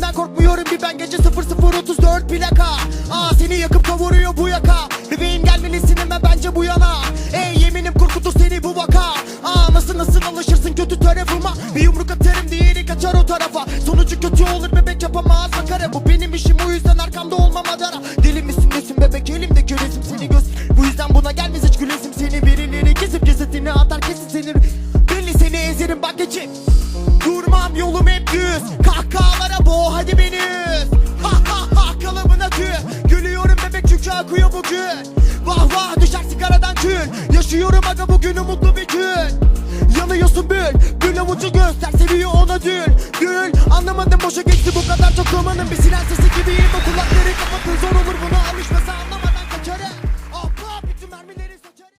önümden korkmuyorum bir ben. Gece 0034 plaka Aa seni yakıp kavuruyor bu yaka. Bebeğim gelmelisin hemen bence bu yana. Ey yeminim korkutur seni bu vaka. Aa nasıl nasıl alışırsın kötü tarafıma? Bir yumruk atarım diğeri kaçar o tarafa. Sonucu kötü olur bebek yapamaz makara Bu benim işim o yüzden arkamda olmam adara. Deli misin nesin bebek? Elimde göresim seni göz. Bu yüzden buna gelmez hiç gülesim seni. Birileri kesip cesetini atar kesin seni Belli seni ezerim bak geçip Durmam yolum hep düz. Kahkahalara akıyor bugün. Vah vah düşer sigaradan kül. Yaşıyorum aga bugünü mutlu bir gün. Yanıyorsun bül. Bül avucu göster seviyor ona dül. Gül anlamadım boşa geçti bu kadar çok romanın. Bir siren sesi